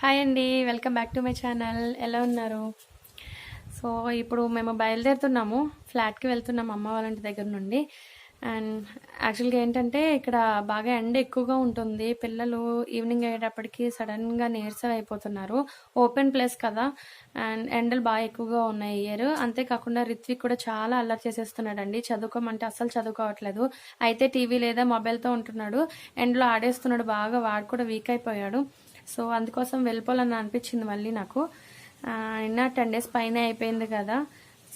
Hi అండి welcome back to my channel ఎలా ఉన్నారు? సో ఇప్పుడు మేము బయలుదేరుతున్నాము. ఫ్లాట్కి వెళ్తున్నాము అమ్మ వాళ్ళ ఇంటి దగ్గర నుండి. అండ్ యాక్చువల్గా ఏంటంటే ఇక్కడ బాగా ఎండ ఎక్కువగా ఉంటుంది. పిల్లలు ఈవినింగ్ అయ్యేటప్పటికి సడన్గా నీరసం అయిపోతున్నారు. ఓపెన్ ప్లేస్ కదా. అండ్ ఎండలు బాగా ఎక్కువగా ఉన్నాయి ఇయర్ అంతేకాకుండా రిత్విక్ కూడా చాలా అల్లరి చేసేస్తున్నాడండి. చదువుకోమంటే అస్సలు చదువుకోవట్లేదు. అయితే టీవీ లేదా మొబైల్తో ఉంటున్నాడు. ఎండలో ఆడేస్తున్నాడు. బాగా వాడు కూడా వీక్ అయిపోయాడు. సో అందుకోసం వెళ్ళిపోవాలని అనిపించింది మళ్ళీ నాకు. నిన్న టెన్ డేస్ పైన అయిపోయింది కదా.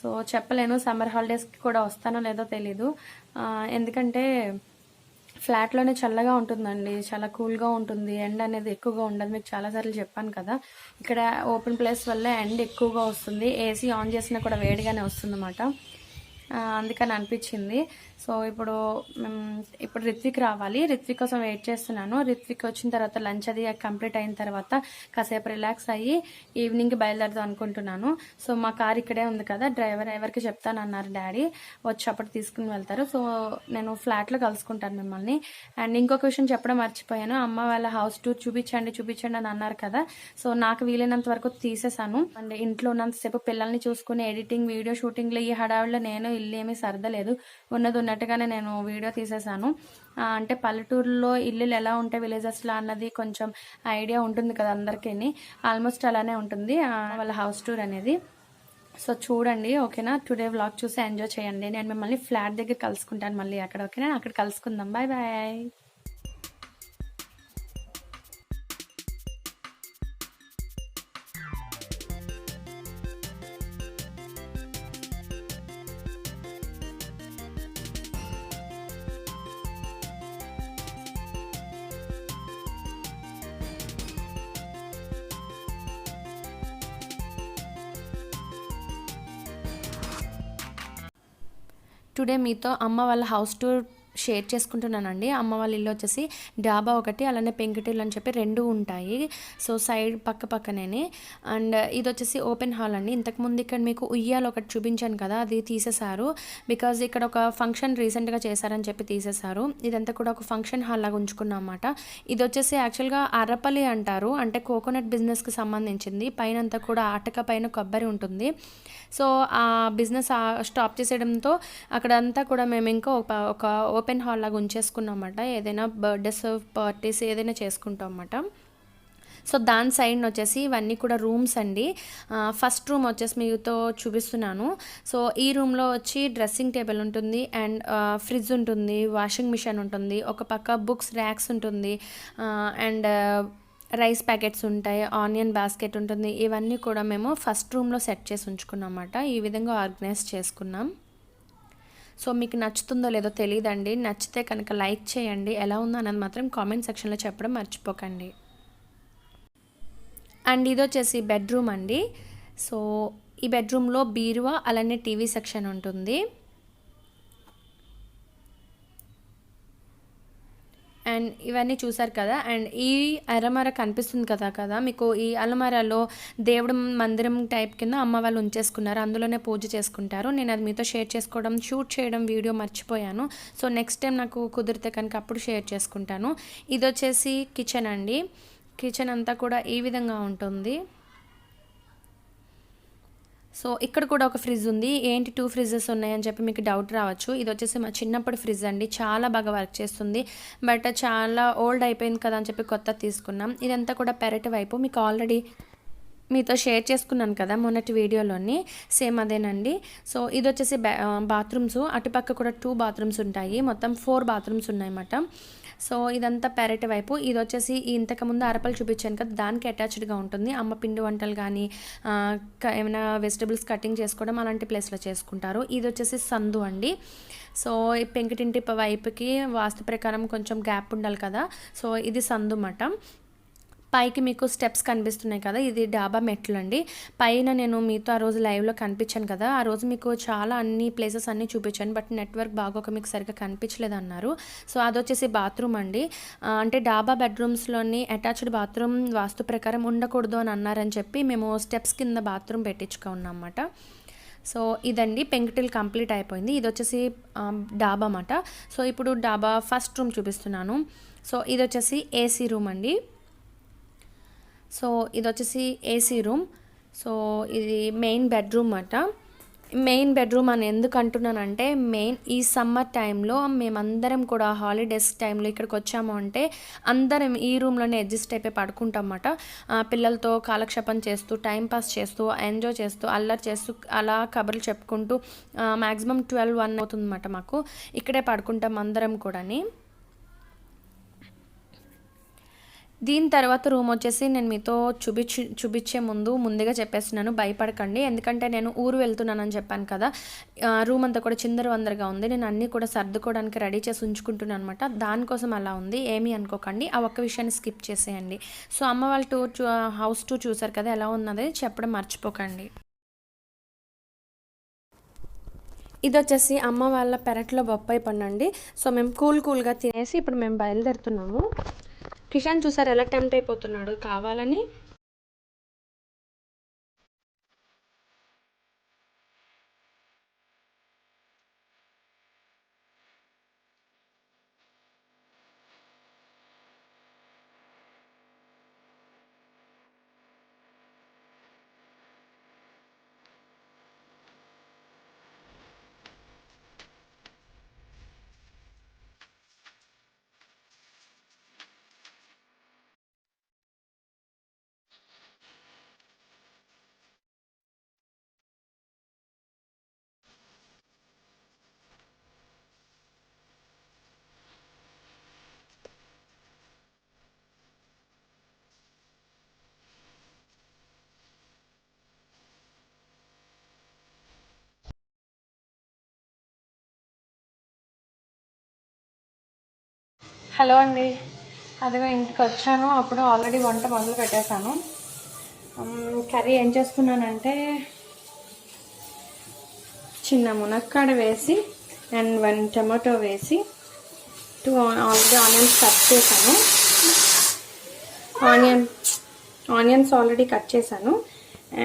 సో చెప్పలేను సమ్మర్ హాలిడేస్కి కూడా వస్తానో లేదో తెలీదు. ఎందుకంటే ఫ్లాట్లోనే చల్లగా ఉంటుందండి చాలా కూల్గా ఉంటుంది ఎండ అనేది ఎక్కువగా ఉండదు. మీకు చాలాసార్లు చెప్పాను కదా. ఇక్కడ ఓపెన్ ప్లేస్ వల్ల ఎండ ఎక్కువగా వస్తుంది ఏసీ ఆన్ చేసినా కూడా వేడిగానే వస్తుంది అందుకని అనిపించింది. సో ఇప్పుడు ఇప్పుడు రిత్విక్ రావాలి. రిత్విక్ కోసం వెయిట్ చేస్తున్నాను. రిత్విక్ వచ్చిన తర్వాత లంచ్ అది కంప్లీట్ అయిన తర్వాత కాసేపు రిలాక్స్ అయ్యి ఈవినింగ్కి బయలుదేరదాం అనుకుంటున్నాను. సో మా కార్ ఇక్కడే ఉంది కదా డ్రైవర్ ఎవరికి చెప్తానన్నారు డాడీ. వచ్చి అప్పుడు తీసుకుని వెళ్తారు. సో నేను ఫ్లాట్లో కలుసుకుంటాను మిమ్మల్ని. అండ్ ఇంకొక విషయం చెప్పడం మర్చిపోయాను. అమ్మ వాళ్ళ హౌస్ టూర్ చూపించండి చూపించండి అని అన్నారు కదా. సో నాకు వీలైనంత వరకు తీసేసాను అండ్ ఇంట్లో ఉన్నంతసేపు పిల్లల్ని చూసుకుని ఎడిటింగ్ వీడియో షూటింగ్లో ఈ హడావిడిలో నేను ఇల్లు ఏమీ సర్దలేదు. ఉన్నది ఉన్నట్టుగానే నేను వీడియో తీసేసాను అంటే పల్లెటూరులో ఇల్లులు ఎలా ఉంటాయి విలేజెస్లో అన్నది కొంచెం ఐడియా ఉంటుంది కదా అందరికీ ఆల్మోస్ట్ అలానే ఉంటుంది వాళ్ళ హౌస్ టూర్ అనేది. సో చూడండి ఓకేనా? టుడే వ్లాగ్ చూసి ఎంజాయ్ చేయండి. నేను మిమ్మల్ని ఫ్లాట్ దగ్గర కలుసుకుంటాను మళ్ళీ అక్కడ ఓకేనా? అక్కడ కలుసుకుందాం. Bye bye. టుడే మీతో అమ్మ వాళ్ళ హౌస్ టూర్ షేర్ చేసుకుంటున్నానండి. అమ్మ వాళ్ళ ఇల్లు వచ్చేసి డాబా ఒకటి అలానే పెంకుటిల్లు అని చెప్పి రెండు ఉంటాయి. సో సైడ్ పక్క పక్కనే అండ్ ఇది వచ్చేసి ఓపెన్ హాల్ అండి. ఇంతకుముందు ఇక్కడ మీకు ఉయ్యాలు ఒకటి చూపించాను కదా అది తీసేశారు. బికాజ్ ఇక్కడ ఒక ఫంక్షన్ రీసెంట్గా చేశారని చెప్పి తీసేశారు. ఇదంతా కూడా ఒక ఫంక్షన్ హాల్ లాగా ఉంచుకున్నాం అన్నమాట. ఇది వచ్చేసి యాక్చువల్గా అరపల్లి అంటారు. అంటే కోకోనట్ బిజినెస్కి సంబంధించింది. పైన అంతా కూడా అటక పైన కొబ్బరి ఉంటుంది. సో ఆ బిజినెస్ స్టాప్ చేసేయడంతో అక్కడంతా కూడా మేము ఇంకా ఒక ఒక ఓపెన్ హాల్ లాగా ఉంచేసుకున్నాం అన్నమాట ఏదైనా సర్వ్ పార్టీస్ ఏదైనా చేసుకుంటాం అన్నమాట సో దాని సైడ్ వచ్చేసి ఇవన్నీ కూడా రూమ్స్ అండి. ఫస్ట్ రూమ్ వచ్చేసి మీతో చూపిస్తున్నాను. సో ఈ రూమ్లో వచ్చి డ్రెస్సింగ్ టేబుల్ ఉంటుంది అండ్ ఫ్రిడ్జ్ ఉంటుంది వాషింగ్ మిషన్ ఉంటుంది ఒక పక్క బుక్స్ ర్యాక్స్ ఉంటుంది అండ్ రైస్ ప్యాకెట్స్ ఉంటాయి ఆనియన్ బాస్కెట్ ఉంటుంది. ఇవన్నీ కూడా మేము ఫస్ట్ రూమ్లో సెట్ చేసి ఉంచుకున్నాం అన్నమాట ఈ విధంగా ఆర్గనైజ్ చేసుకున్నాం. సో మీకు నచ్చుతుందో లేదో తెలియదండి నచ్చితే కనుక లైక్ చేయండి. ఎలా ఉందో అన్నది మాత్రం కామెంట్ సెక్షన్లో చెప్పడం మర్చిపోకండి. అండ్ ఇది వచ్చేసి బెడ్రూమ్ అండి. సో ఈ బెడ్రూమ్లో బీరువా అలానే టీవీ సెక్షన్ ఉంటుంది. అండ్ ఇవన్నీ చూసారు కదా? అండ్ ఈ అరమర కనిపిస్తుంది కదా కదా? మీకు ఈ అలమరలో దేవుడు మందిరం టైప్ కింద అమ్మ వాళ్ళు ఉంచేసుకున్నారు. అందులోనే పూజ చేసుకుంటారు. నేను అది మీతో షేర్ చేసుకోవడం షూట్ చేయడం వీడియో మర్చిపోయాను. సో నెక్స్ట్ టైం నాకు కుదిరితే కనుక అప్పుడు షేర్ చేసుకుంటాను. ఇది వచ్చేసి కిచెన్ అండి. కిచెన్ అంతా కూడా ఈ విధంగా ఉంటుంది. సో ఇక్కడ కూడా ఒక ఫ్రిడ్జ్ ఉంది. ఏంటి టూ ఫ్రిడ్జెస్ ఉన్నాయని చెప్పి మీకు డౌట్ రావచ్చు. ఇది వచ్చేసి మా చిన్నప్పుడు ఫ్రిడ్జ్ అండి. చాలా బాగా వర్క్ చేస్తుంది. బట్ చాలా ఓల్డ్ అయిపోయింది కదా అని చెప్పి కొత్త తీసుకున్నాం. ఇదంతా కూడా పెరటి వైపు. మీకు ఆల్రెడీ మీతో షేర్ చేసుకున్నాను కదా మొన్నటి వీడియోలోని. సేమ్ అదేనండి. సో ఇది వచ్చేసి బాత్రూమ్స్ అటుపక్క కూడా టూ బాత్రూమ్స్ ఉంటాయి. మొత్తం ఫోర్ బాత్రూమ్స్ ఉన్నాయన్నమాట. సో ఇదంతా పెరటి వైపు. ఇది వచ్చేసి ఇంతకుముందు అరపలు చూపించాను కదా దానికి అటాచ్డ్గా ఉంటుంది. అమ్మ పిండి వంటలు కానీ ఏమైనా వెజిటబుల్స్ కటింగ్ చేసుకోవడం అలాంటి ప్లేస్లో చేసుకుంటారు. ఇది వచ్చేసి సందు అండి. సో ఈ పెంకిటింటి వైపుకి వాస్తు ప్రకారం కొంచెం గ్యాప్ ఉండాలి కదా. సో ఇది సందు మఠం. పైకి మీకు స్టెప్స్ కనిపిస్తున్నాయి కదా ఇది డాబా మెట్లు అండి. పైన నేను మీతో ఆ రోజు లైవ్లో కనిపించాను కదా ఆ రోజు మీకు చాలా అన్ని ప్లేసెస్ అన్నీ చూపించాను బట్ నెట్వర్క్ బాగోక మీకు సరిగ్గా కనిపించలేదు అన్నారు. సో అదొచ్చేసి బాత్రూమ్ అండి. అంటే డాబా బెడ్రూమ్స్లోని అటాచ్డ్ బాత్రూమ్ వాస్తు ప్రకారం ఉండకూడదు అని అన్నారని చెప్పి మేము స్టెప్స్ కింద బాత్రూమ్ పెట్టించుకున్నాం అన్నమాట సో ఇదండి పెంకుటిల్ కంప్లీట్ అయిపోయింది. ఇది వచ్చేసి డాబా అన్నమాట. సో ఇప్పుడు డాబా ఫస్ట్ రూమ్ చూపిస్తున్నాను. సో ఇది వచ్చేసి ఏసీ రూమ్ అండి. సో ఇది వచ్చేసి ఏసీ రూమ్ సో ఇది మెయిన్ బెడ్రూమ్ అట. మెయిన్ బెడ్రూమ్ అని ఎందుకు అంటున్నానంటే మెయిన్ ఈ సమ్మర్ టైంలో మేమందరం కూడా హాలిడేస్ టైంలో ఇక్కడికి వచ్చాము అంటే అందరం ఈ రూమ్లోనే అడ్జస్ట్ అయిపోయి పడుకుంటాం అన్నమాట పిల్లలతో కాలక్షేపం చేస్తూ టైం పాస్ చేస్తూ ఎంజాయ్ చేస్తూ అల్లరి చేస్తూ అలా కబుర్లు చెప్పుకుంటూ మ్యాక్సిమం ట్వెల్వ్ వన్ అవుతుందన్నమాట మాకు. ఇక్కడే పడుకుంటాం అందరం కూడాని. దీని తర్వాత రూమ్ వచ్చేసి నేను మీతో చూపించి చూపించే ముందు ముందుగా చెప్పేస్తున్నాను. భయపడకండి. ఎందుకంటే నేను ఊరు వెళ్తున్నానని చెప్పాను కదా. రూమ్ అంతా కూడా చిందర వందరగా ఉంది. నేను అన్నీ కూడా సర్దుకోవడానికి రెడీ చేసి ఉంచుకుంటున్నాను అనమాట దానికోసం అలా ఉంది. ఏమీ అనుకోకండి. ఆ ఒక్క విషయాన్ని స్కిప్ చేసేయండి. సో అమ్మ వాళ్ళ టూర్ హౌస్ టూర్ చూసారు కదా ఎలా ఉన్నది చెప్పడం మర్చిపోకండి. ఇది వచ్చేసి అమ్మ వాళ్ళ పెరట్లో బొప్పాయి పండు అండి. సో మేము కూల్ కూల్గా తినేసి ఇప్పుడు మేము బయలుదేరుతున్నాము. కిషాన్ చూసారు ఎలా టెంప్ట్ అయిపోతున్నాడు కావాలని హలో అండి. అదిగో ఇంటికి వచ్చాను. అప్పుడు ఆల్రెడీ వంట మొదలు పెట్టేశాను. కర్రీ ఏం చేస్తున్నానంటే చిన్న మునక్కాడ వేసి అండ్ వన్ టమాటో వేసి టూ ఆల్రెడీ ఆనియన్స్ కట్ చేశాను. ఆనియన్ ఆనియన్స్ ఆల్రెడీ కట్ చేశాను.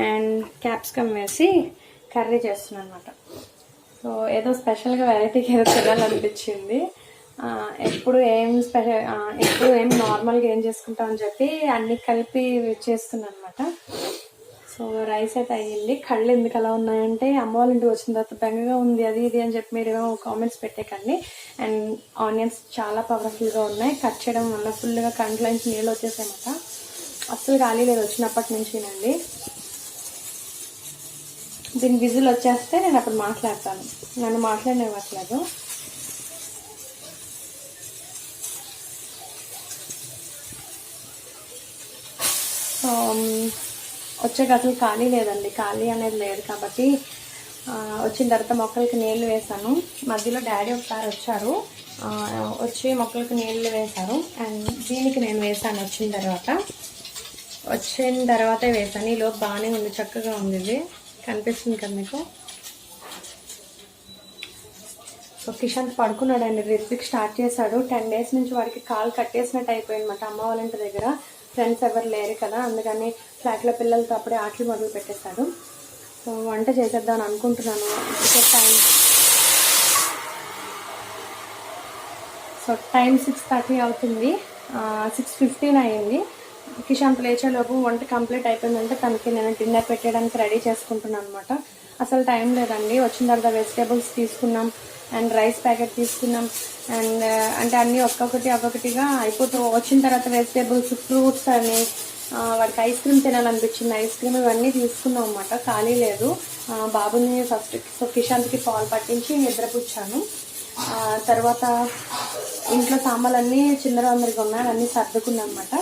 అండ్ క్యాప్సికమ్ వేసి కర్రీ చేస్తున్నాను అనమాట సో ఏదో స్పెషల్గా వెరైటీకి ఏదో తినాలనిపించింది. ఎప్పుడు ఏం స్పెషల్ ఎప్పుడు ఏం నార్మల్గా ఏం చేసుకుంటాం అని చెప్పి అన్ని కలిపి చేస్తున్నాను అనమాట సో రైస్ అయితే అయ్యింది. కళ్ళు ఎందుకు అలా ఉన్నాయంటే అమ్మ వాళ్ళ ఇంటికి వచ్చిన తర్వాత బెంగగా ఉంది అది ఇది అని చెప్పి మీరు కామెంట్స్ పెట్టేకండి. అండ్ ఆనియన్స్ చాలా పవర్ఫుల్గా ఉన్నాయి. కట్ చేయడం వల్ల ఫుల్గా కంట్లో నుంచి నీళ్ళు వచ్చేసాయన్నమాట. అస్సలు ఖాళీ లేదు వచ్చినప్పటి నుంచినండి దీని విజిల్ వచ్చేస్తే నేను అప్పుడు మాట్లాడతాను. నన్ను మాట్లాడనివ్వట్లేదు. సో మ్, అసలు ఖాళీ లేదండి. ఖాళీ అనేది లేదు కాబట్టి వచ్చిన తర్వాత మొక్కలకి నీళ్ళు వేశాను. మధ్యలో డాడీ ఒకసారి వచ్చారు. వచ్చి మొక్కలకు నీళ్ళు వేశారు. అండ్ దీనికి నేను వేసాను వచ్చిన తర్వాత. వచ్చిన తర్వాతే వేసాను ఈలో బాగానే ఉంది. చక్కగా ఉంది ఇది. కనిపిస్తుంది కదా మీకు? సో కిషాంత్ పడుకున్నాడండి. రిత్విక్ స్టార్ట్ చేశాడు. టెన్ డేస్ నుంచి వాడికి కాలు కట్టేసినట్టు అయిపోయింది మాట అమ్మ వాళ్ళ ఇంటి దగ్గర. ఫ్రెండ్స్ ఎవరు లేరు కదా అందుకని ఫ్లాట్లో పిల్లలతో అప్పుడే ఆటలు మొదలు పెట్టేశాడు సో వంట చేసేద్దాం అనుకుంటున్నాను. Time so time six thirty అవుతుంది. సిక్స్ ఫిఫ్టీన్ అయ్యింది. కిషాంత్ లేచేలోపు వంట కంప్లీట్ అయిపోయిందంటే తనకి నేను డిన్నర్ పెట్టడానికి రెడీ చేసుకుంటున్నాను అనమాట అసలు టైం లేదండి. వచ్చిన తర్వాత వెజిటేబుల్స్ తీసుకున్నాం. అండ్ రైస్ ప్యాకెట్ తీసుకున్నాం. అండ్ uh, అంటే అన్నీ ఒక్కొక్కటి ఒక్కొక్కటిగా అయిపోతూ వచ్చిన తర్వాత వెజిటేబుల్స్ ఫ్రూట్స్ అని వాడికి ఐస్ క్రీమ్ తినాలనిపించింది. ఐస్ క్రీమ్ ఇవన్నీ తీసుకున్నాం అనమాట ఖాళీ లేదు. బాబుని ఫస్ట్ సో కిషాంత్కి పాలు పట్టించి నిద్రపుచ్చాను. తర్వాత ఇంట్లో సామాన్లన్నీ అన్నీ అందరికి ఉన్నాయి. అన్నీ సర్దుకున్నాను అనమాట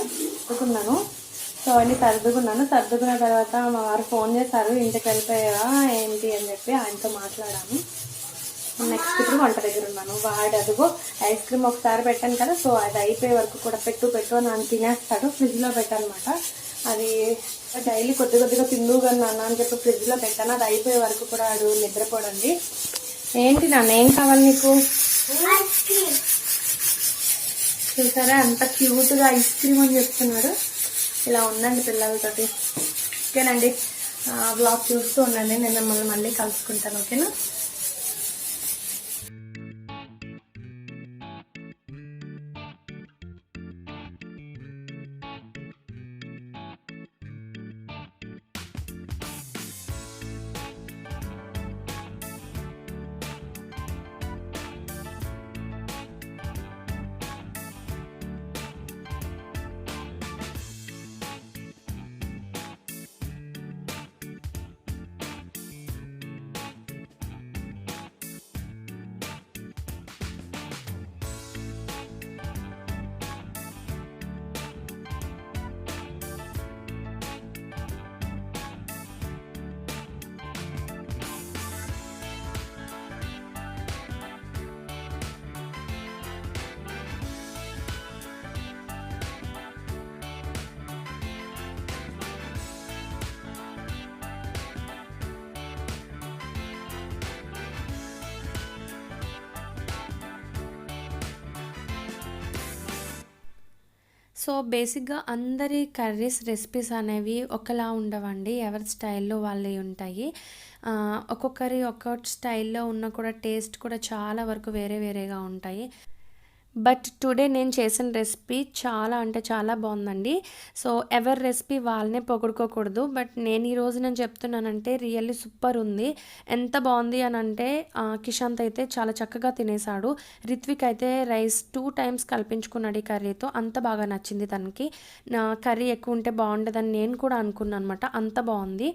సర్దుకున్నాను. సో అన్నీ సర్దుకున్నాను. సర్దుకున్న తర్వాత మా వారు ఫోన్ చేశారు. ఇంటికి వెళ్ళిపోయావా? ఏంటి? అని చెప్పి ఆయనతో మాట్లాడాను. నెక్స్ట్ ఇప్పుడు వంట దగ్గర ఉన్నాను. వాడు అదిగో ఐస్ క్రీమ్ ఒకసారి పెట్టాను కదా సో అది అయిపోయే వరకు కూడా పెట్టు పెట్టు అని తినేస్తాడు. ఫ్రిడ్జ్లో పెట్టానమాట. అది డైలీ కొద్ది కొద్దిగా కానీ నాన్న అని చెప్పి ఫ్రిడ్జ్లో పెట్టాను. అది అయిపోయే వరకు కూడా వాడు నిద్రపోడండి. ఏంటి నాన్న ఏం కావాలి నీకు? చూసారా? అంత క్యూట్గా ఐస్ క్రీమ్ అని చెప్తున్నాడు. ఇలా ఉందండి పిల్లలతోటి. ఓకేనండి. బ్లాగ్ చూస్తూ ఉండండి. నేను మిమ్మల్ని మళ్ళీ కలుసుకుంటాను. ఓకేనా? సో బేసిక్గా అందరి కర్రీస్ రెసిపీస్ అనేవి ఒకలా ఉండవండి. ఎవరి స్టైల్లో వాళ్ళవి ఉంటాయి. ఒక్కొక్కరి ఒక్కొక్క స్టైల్లో ఉన్న కూడా టేస్ట్ కూడా చాలా వరకు వేరే వేరేగా ఉంటాయి. బట్ టుడే నేను చేసిన రెసిపీ చాలా అంటే చాలా బాగుందండి. సో ఎవరి రెసిపీ వాళ్ళనే పొగడుకోకూడదు. బట్ నేను ఈరోజు నేను చెప్తున్నానంటే రియల్లీ సూపర్ ఉంది. ఎంత బాగుంది అని అంటే కిషాంత్ అయితే చాలా చక్కగా తినేసాడు రిత్విక్ అయితే రైస్ టూ టైమ్స్ కల్పించుకున్నాడు ఈ కర్రీతో అంత బాగా నచ్చింది తనకి. నా కర్రీ ఎక్కువ ఉంటే బాగుండదని నేను కూడా అనుకున్నాను అనమాట అంత బాగుంది.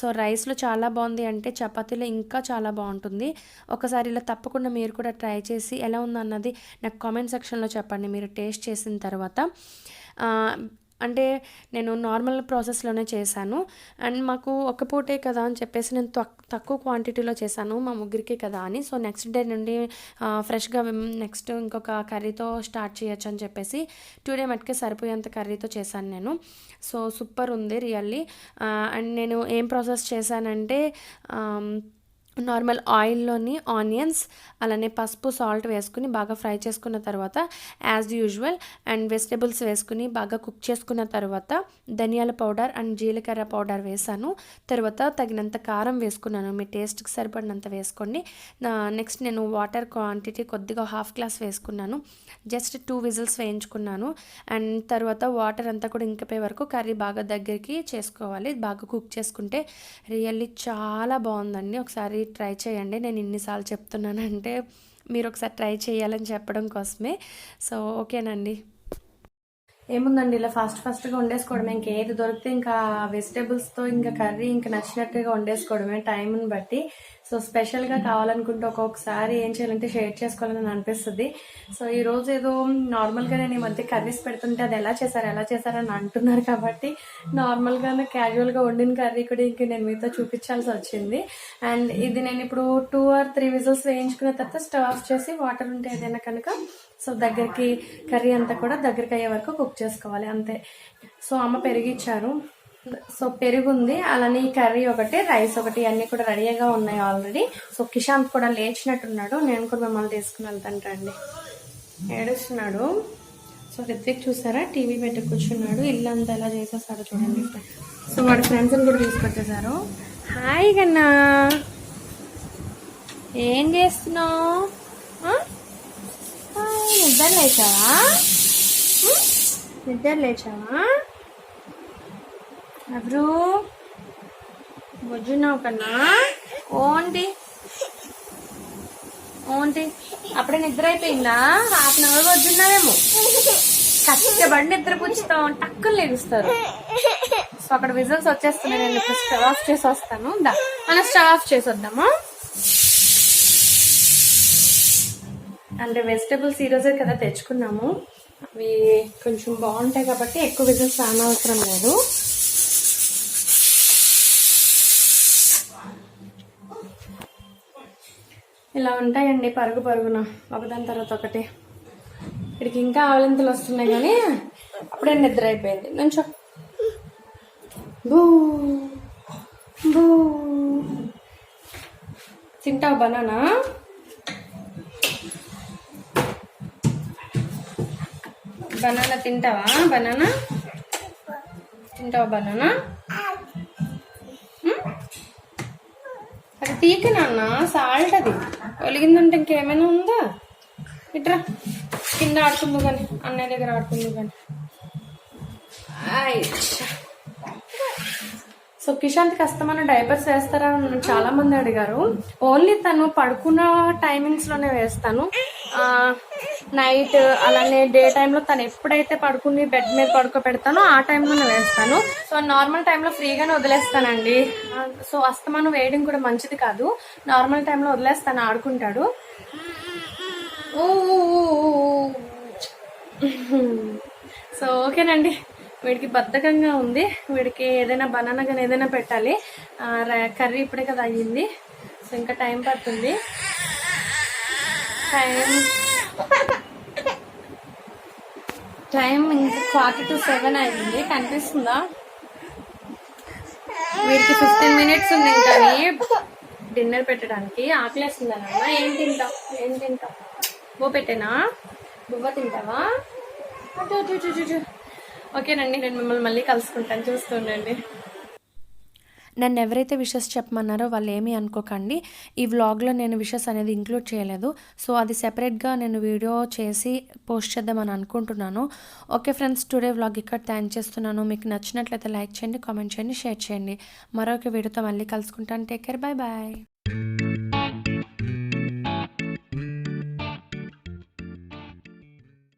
సో రైస్లో చాలా బాగుంది అంటే చపాతీలో ఇంకా చాలా బాగుంటుంది. ఒకసారి ఇలా తప్పకుండా మీరు కూడా ట్రై చేసి ఎలా ఉందన్నది నాకు కామెంట్ సెక్షన్లో చెప్పండి మీరు టేస్ట్ చేసిన తర్వాత. అంటే నేను నార్మల్ ప్రాసెస్లోనే చేశాను. అండ్ మాకు ఒక పూటే కదా అని చెప్పేసి నేను తక్కువ క్వాంటిటీలో చేశాను మా ముగ్గురికి కదా అని. సో నెక్స్ట్ డే నుండి ఫ్రెష్గా నెక్స్ట్ ఇంకొక కర్రీతో స్టార్ట్ చేయొచ్చు అని చెప్పేసి టూ డే మట్టుకే సరిపోయేంత కర్రీతో చేశాను నేను. సో సూపర్ ఉంది రియల్లీ. అండ్ నేను ఏం ప్రాసెస్ చేశానంటే నార్మల్ ఆయిల్లోని ఆనియన్స్ అలానే పసుపు సాల్ట్ వేసుకుని బాగా ఫ్రై చేసుకున్న తర్వాత యాజ్ యూజువల్ అండ్ వెజిటేబుల్స్ వేసుకుని బాగా కుక్ చేసుకున్న తర్వాత ధనియాల పౌడర్ అండ్ జీలకర్ర పౌడర్ వేసాను. తర్వాత తగినంత కారం వేసుకున్నాను. మీ టేస్ట్కి సరిపడినంత వేసుకోండి. నెక్స్ట్ నేను వాటర్ క్వాంటిటీ కొద్దిగా హాఫ్ గ్లాస్ వేసుకున్నాను. జస్ట్ టూ విజిల్స్ వేయించుకున్నాను. అండ్ తర్వాత వాటర్ అంతా కూడా ఇంకిపోయే వరకు కర్రీ బాగా దగ్గరికి చేసుకోవాలి. బాగా కుక్ చేసుకుంటే రియల్లీ చాలా బాగుందండి. ఒకసారి ట్రై చేయండి. నేను ఇన్నిసార్లు చెప్తున్నానంటే మీరు ఒకసారి ట్రై చేయాలని చెప్పడం కోసమే. సో ఓకేనండి. ఏముందండి ఇలా ఫాస్ట్ ఫాస్ట్గా వండేసుకోవడమే ఇంకేది దొరికితే ఇంకా వెజిటేబుల్స్తో ఇంకా కర్రీ ఇంకా నచ్చినట్టుగా వండేసుకోవడమే టైంని బట్టి. సో స్పెషల్గా కావాలనుకుంటే ఒక్కొక్కసారి ఏం చేయాలంటే షేర్ చేసుకోవాలని అనిపిస్తుంది. సో ఈ రోజు ఏదో నార్మల్గా నేను ఈ మధ్య కర్రీస్ పెడుతుంటే అది ఎలా చేశారు ఎలా చేశారని అంటున్నారు కాబట్టి నార్మల్గానే క్యాజువల్గా వండిన కర్రీ కూడా ఇంక నేను మీతో చూపించాల్సి వచ్చింది. అండ్ ఇది నేను ఇప్పుడు టూ ఆర్ త్రీ విజిల్స్ వేయించుకున్న తర్వాత స్టవ్ ఆఫ్ చేసి వాటర్ ఉంటే ఏదైనా కనుక సో దగ్గరికి కర్రీ అంతా కూడా దగ్గరికి అయ్యే వరకు కుక్ చేసుకోవాలి అంతే. సో అమ్మ పెరిగిచ్చారు. సో పెరుగు ఉంది అలానే ఈ కర్రీ ఒకటి రైస్ ఒకటి అన్ని కూడా రెడీగా ఉన్నాయి ఆల్రెడీ. సో కిషాంత్ కూడా లేచినట్టున్నాడు. నేను కూడా మిమ్మల్ని తీసుకుని వెళ్తాను రండి. ఏడుస్తున్నాడు. సో రిత్విక్ చూసారా? టీవీ పెట్టి కూర్చున్నాడు. ఇల్లు అంతా ఎలా చేసేసారో చూడండి సో వాడి ఫ్రెండ్స్ని కూడా తీసుకొచ్చేసారు. హాయ్ కన్నా ఏం చేస్తున్నావు? నిద్ర లేచావా? నిద్ర లేచావా? ఎవరు? బొజ్జున్నావు కన్నా ఓంటి. ఓంటి. అప్పుడే నిద్ర అయిపోయిందా? హాఫ్ అన్ అవర్ బొజ్జున్నావేమో కష్టపడి నిద్ర పుచ్చుతాం టక్కులు లెగుస్తారు. సో అక్కడ విజిల్స్ వచ్చేస్తున్నాయి. నేను ఇప్పుడు స్టవ్ ఆఫ్ చేసి వస్తాను. దా. మనం స్టవ్ ఆఫ్ చేసి వద్దామా? అంటే వెజిటేబుల్స్ ఈ రోజే కదా తెచ్చుకున్నాము. అవి కొంచెం బాగుంటాయి కాబట్టి ఎక్కువ విజిల్స్ అవసరం లేదు. ఇలా ఉంటాయండి పరుగు పరుగున. ఒకదాని తర్వాత ఒకటి. ఇక్కడికి ఇంకా ఆవలింతలు వస్తున్నాయి కానీ అప్పుడే నిద్ర అయిపోయింది. నుంచో. బూ. బూ. తింటావు బనానా? బనానా తింటావా? బనానా? తింటావా బనానా? అది తీక నాన్న సాల్ట్ అది. ఒలిగిందంటే ఇంకేమైనా ఉందా ఇట్రా కింద ఆడుకుందు కానీ అన్నయ్య దగ్గర ఆడుకుందు కానీ సో కిషాంత్ కష్టమైన డైపర్స్ వేస్తారా అని చాలా మంది అడిగారు. ఓన్లీ తను పడుకున్న టైమింగ్స్లోనే వేస్తాను నైట్ అలానే డే టైంలో తను ఎప్పుడైతే పడుకుని బెడ్ మీద పడుకోబెడతానో ఆ టైంలోనే వేస్తాను. సో నార్మల్ టైంలో ఫ్రీగానే వదిలేస్తానండి. సో అస్తమానం వేయడం కూడా మంచిది కాదు. నార్మల్ టైంలో వదిలేస్తాను ఆడుకుంటాడు. ఊ. సో ఓకేనండి. వీడికి బద్ధకంగా ఉంది. వీడికి ఏదైనా బనానా కానీ ఏదైనా పెట్టాలి. కర్రీ ఇప్పుడే కదా అయ్యింది. సో ఇంకా టైం పడుతుంది. టైం టైం ఇంకా ఫార్టీ టు సెవెన్ అయింది కనిపిస్తుందా? వీడికి ఫిఫ్టీన్ మినిట్స్ ఉంది ఇంకా డిన్నర్ పెట్టడానికి ఆకలేస్తుందా నాన్న? ఏం తింటావు? ఏం తింటావు? బో పెట్టేనా? బువ్వ తింటావా? చూ చూ చూ అటు, అటు. ఓకేనండి నేను మిమ్మల్ని మళ్ళీ కలుసుకుంటాను. చూస్తుండండి. నన్ను ఎవరైతే విషెస్ చెప్పమన్నారో వాళ్ళు ఏమీ అనుకోకండి. ఈ వ్లాగ్లో నేను విషెస్ అనేది ఇంక్లూడ్ చేయలేదు. సో అది సెపరేట్గా నేను వీడియో చేసి పోస్ట్ చేద్దామని అనుకుంటున్నాను. ఓకే ఫ్రెండ్స్ టుడే వ్లాగ్ ఇక్కడ థ్యాంక్ చేస్తున్నాను. మీకు నచ్చినట్లయితే లైక్ చేయండి కామెంట్ చేయండి షేర్ చేయండి. మరొక వీడియోతో మళ్ళీ కలుసుకుంటాను. Take care bye bye